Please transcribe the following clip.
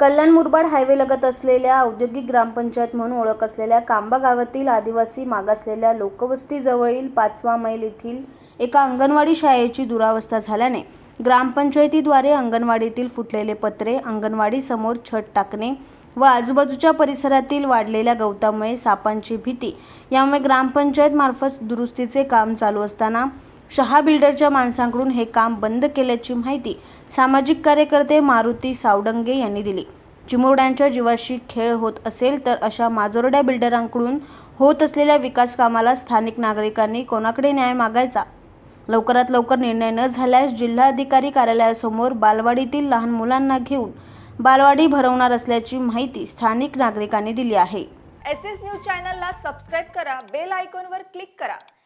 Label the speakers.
Speaker 1: कल्याण Murbad highway लगत असलेल्या औद्योगिक ग्रामपंचायत म्हणून ओळख असलेल्या कांबा गावातील आदिवासी मागासलेल्या लोकवस्तीजवळील पाचवा मैल येथील एका अंगणवाडी शाळेची दुरावस्था झाल्याने ग्रामपंचायतीद्वारे अंगणवाडीतील फुटलेले पत्रे अंगणवाडीसमोर छत टाकणे व आजूबाजूच्या परिसरातील वाढलेल्या गवतामुळे सापांची भीती यामुळे ग्रामपंचायतमार्फत दुरुस्तीचे काम चालू असताना शहा बिल्डरच्या माणसांकडून हे काम बंद केल्याची माहिती सामाजिक कार्यकर्ते मारुती सावडंगे यांनी दिली. चिमुरड्यांच्या जीवाशी खेळ होत असेल तर अशा माजोरड्या बिल्डरांकडून होत असलेल्या विकास कामाला स्थानिक नागरिकांनी कोणाकडे न्याय मागायचा? लवकरात लवकर निर्णय न झाल्यास जिल्हाधिकारी कार्यालयासमोर बालवाडीतील लहान मुलांना घेऊन बालवाडी भरवणार असल्याची माहिती स्थानिक नागरिकांनी दिली आहे.
Speaker 2: एस एस न्यूज चॅनलला सबस्क्राईब करा बेल आयकॉनवर क्लिक करा.